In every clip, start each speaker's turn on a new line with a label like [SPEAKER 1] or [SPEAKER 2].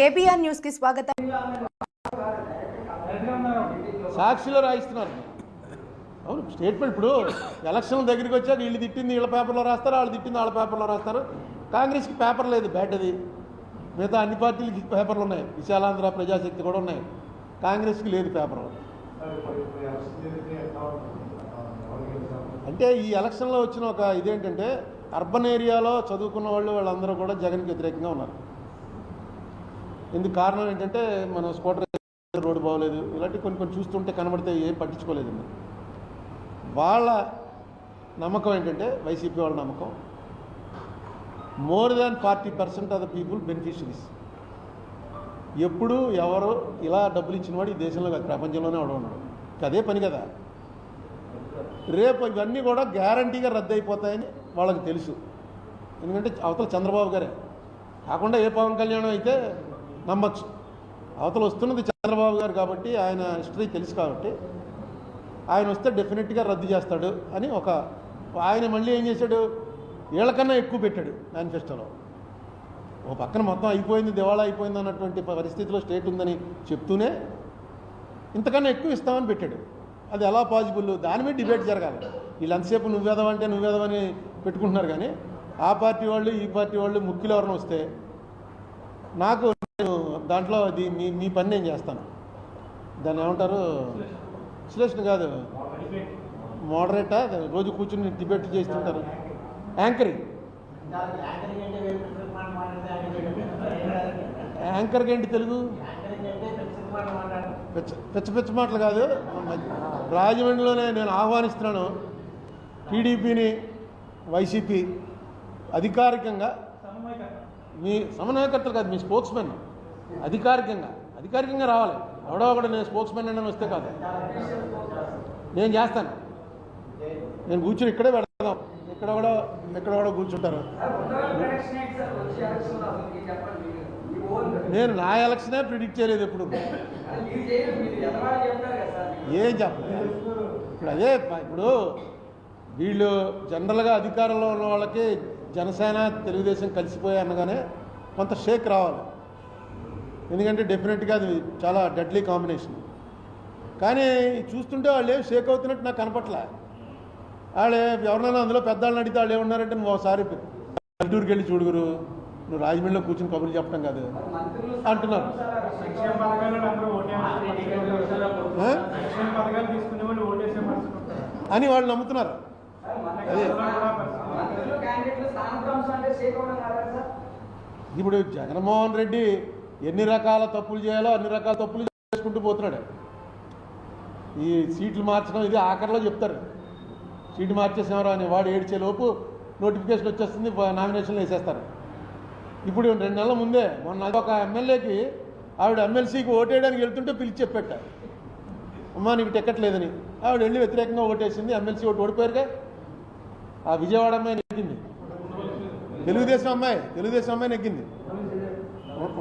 [SPEAKER 1] KBR న్యూస్కి స్వాగతం.
[SPEAKER 2] సాక్షిలో రాయిస్తున్నారు. అవును స్టేట్మెంట్ ఇప్పుడు ఎలక్షన్ దగ్గరికి వచ్చాక వీళ్ళు తిట్టింది వీళ్ళ పేపర్లో రాస్తారు వాళ్ళు తిట్టింది వాళ్ళ పేపర్లో రాస్తారు. కాంగ్రెస్కి పేపర్ లేదు బ్యాట్ అది. మిగతా అన్ని పార్టీలకి పేపర్లు ఉన్నాయి. విశాలాంధ్ర ప్రజాశక్తి కూడా ఉన్నాయి. కాంగ్రెస్కి లేదు పేపర్. అంటే ఈ ఎలక్షన్లో వచ్చిన ఒక ఇదేంటంటే అర్బన్ ఏరియాలో చదువుకున్న వాళ్ళు వాళ్ళందరూ కూడా జగన్కి వ్యతిరేకంగా ఉన్నారు. ఇందుకు కారణం ఏంటంటే మన స్కూటర్ రోడ్డు బాగోలేదు. ఇలాంటి కొన్ని కొన్ని చూస్తుంటే కనబడితే ఏం పట్టించుకోలేదండి. వాళ్ళ నమ్మకం ఏంటంటే వైసీపీ వాళ్ళ నమ్మకం. More than forty percent of the people beneficiaries ఎప్పుడు ఎవరు ఇలా డబ్బులు ఇచ్చినవాడు ఈ దేశంలో కాదు ప్రపంచంలోనే అవడం ఉన్నాడు. అదే పని కదా. రేపు ఇవన్నీ కూడా గ్యారంటీగా రద్దు అయిపోతాయని వాళ్ళకి తెలుసు. ఎందుకంటే అవతల చంద్రబాబు గారే. కాకుండా ఏ పవన్ కళ్యాణం అయితే నమ్మచ్చు. అవతల వస్తున్నది చంద్రబాబు గారు కాబట్టి ఆయన హిస్టరీ తెలుసు కాబట్టి ఆయన వస్తే డెఫినెట్గా రద్దు చేస్తాడు అని ఒక ఆయన మళ్ళీ ఏం చేశాడు? వీళ్ళకన్నా ఎక్కువ పెట్టాడు మేనిఫెస్టోలో. ఓ పక్కన మొత్తం అయిపోయింది దివాళా అయిపోయింది అన్నటువంటి పరిస్థితిలో స్టేట్ ఉందని చెప్తూనే ఇంతకన్నా ఎక్కువ ఇస్తామని పెట్టాడు. అది ఎలా పాసిబుల్ దాని మీద డిబేట్ జరగాలి. వీళ్ళు ఎంతసేపు నువ్వేదవంటే నువ్వేదవని పెట్టుకుంటున్నారు కానీ ఆ పార్టీ వాళ్ళు ఈ పార్టీ వాళ్ళు ముఖ్యులు ఎవరైనా వస్తే నాకు దాంట్లో అది మీ మీ పని నేను చేస్తాను. దాన్ని ఏమంటారు? విశ్లేషణ కాదు. మోడరేటా? రోజు కూర్చుని డిబేట్ చేస్తుంటారు యాంకరింగ్ యాంకర్కి ఏంటి తెలుగు? పిచ్చ పిచ్చ పిచ్చ మాటలు కాదు. రాజమండ్రిలోనే నేను ఆహ్వానిస్తున్నాను. టీడీపీని వైసీపీ అధికారికంగా. మీ సమన్వయకర్తలు కాదు మీ స్పోర్ట్స్ మెన్ అధికారికంగా అధికారికంగా రావాలి. ఎవడో ఒకడు నేను స్పోక్స్ మ్యాన్ అని వస్తే కాదు. నేను చేస్తాను. నేను కూర్చుని ఇక్కడే పెడతాం ఇక్కడ కూడా ఇక్కడ కూడా కూర్చుంటారు నేను నా ఎలక్షనే ప్రిడిక్ట్ చేయలేదు ఎప్పుడు. ఏం చెప్పలేదు. ఇప్పుడు అదే ఇప్పుడు వీళ్ళు జనరల్గా అధికారంలో ఉన్న వాళ్ళకి జనసేన తెలుగుదేశం కలిసిపోయి అనగానే కొంత షేక్ రావాలి. ఎందుకంటే డెఫినెట్గా అది చాలా డెడ్లీ కాంబినేషన్ కానీ చూస్తుంటే వాళ్ళు ఏం షేక్ అవుతున్నట్టు నాకు కనపట్లే. వాళ్ళు ఎవరినైనా అందులో పెద్దవాళ్ళని అడిగితే వాళ్ళు ఏమన్నారంటే నువ్వు ఒకసారి పల్లెటూరుకి వెళ్ళి చూడుగురు నువ్వు రాజమండ్రిలో కూర్చుని కబుర్లు చెప్పడం కాదు. అంటున్నారు. అని వాళ్ళు నమ్ముతున్నారు. అదే. ఇప్పుడు జగన్మోహన్ రెడ్డి ఎన్ని రకాల తప్పులు చేయాలో అన్ని రకాల తప్పులు చేసుకుంటూ పోతున్నాడు ఈ సీట్లు మార్చడం ఇది ఆఖరిలో చెప్తారు. సీటు మార్చేసేవారు అని వాడు ఏడ్చేలోపు నోటిఫికేషన్ వచ్చేస్తుంది నామినేషన్లు వేసేస్తారు. ఇప్పుడు రెండు నెలల ముందే మొన్న ఒక ఎమ్మెల్యేకి ఆవిడ ఎమ్మెల్సీకి ఓటేయడానికి వెళ్తుంటే పిలిచి చెప్పాట అమ్మా నీకు టికెట్ లేదని. ఆవిడ వెళ్ళి వ్యతిరేకంగా ఓటేసింది ఎమ్మెల్సీ ఓటు ఓడిపోయారుగా. ఆ విజయవాడ అమ్మాయి నెగ్గింది. తెలుగుదేశం అమ్మాయి తెలుగుదేశం అమ్మాయి నెగ్గింది.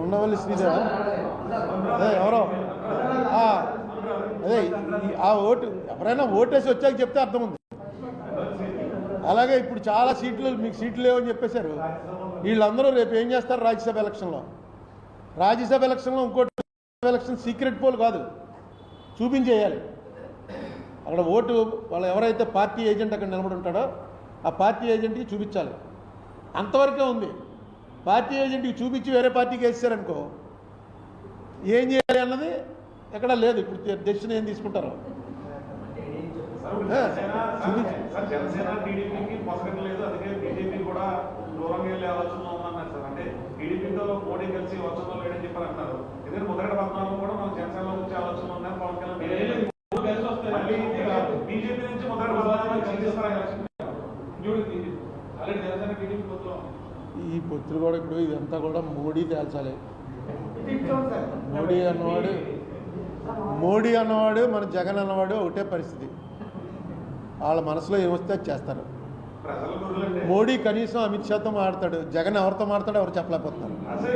[SPEAKER 2] ఉండవల్లి శ్రీదేవ? అదే ఎవరో? అదే ఆ ఓటు ఎవరైనా ఓటేసి వచ్చాక చెప్తే అర్థం ఉంది అలాగే ఇప్పుడు చాలా సీట్లు మీకు సీట్లు లేవని చెప్పేశారు. వీళ్ళందరూ రేపు ఏం చేస్తారు రాజ్యసభ ఎలక్షన్లో? రాజ్యసభ ఎలక్షన్లో ఇంకోటి ఎలక్షన్ సీక్రెట్ పోల్ కాదు. చూపించేయాలి. అక్కడ ఓటు వాళ్ళు ఎవరైతే పార్టీ ఏజెంట్ అక్కడ నిలబడి ఉంటాడో ఆ పార్టీ ఏజెంట్కి చూపించాలి. అంతవరకే ఉంది. పార్టీ ఏజెంట్కి చూపించి వేరే పార్టీకి వేసారనుకో ఏం చేయాలి అన్నది ఎక్కడా లేదు. ఇప్పుడు డెసిషన్ ఏం తీసుకుంటారో? ఏ, ఈ పొత్తులు కూడా ఇప్పుడు ఇదంతా కూడా మోడీ తేల్చాలి. మోడీ అన్నవాడు మోడీ అన్నవాడు మన జగన్ అన్నవాడు ఒకటే పరిస్థితి. వాళ్ళ మనసులో ఏమొస్తే అది చేస్తారు.
[SPEAKER 3] ప్రజల గురులంటే
[SPEAKER 2] మోడీ కనీసం అమిత్ షాతో మాడతాడు జగన్ ఎవరితో మాడతాడో ఎవరు చెప్పలేకపోతున్నారు.
[SPEAKER 3] అసలు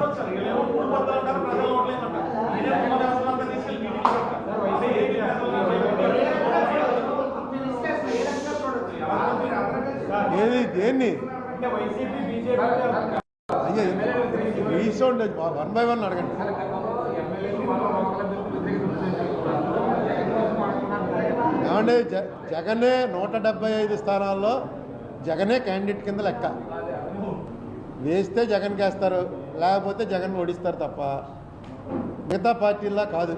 [SPEAKER 2] వన్ బై వన్ అడగండి. ఏమంటే జ జగనే నూట డెబ్బై ఐదు స్థానాల్లో జగనే క్యాండిడేట్ కింద లెక్క. వేస్తే జగన్కి వేస్తారు లేకపోతే జగన్ ఓడిస్తారు తప్ప మిగతా పార్టీలా కాదు.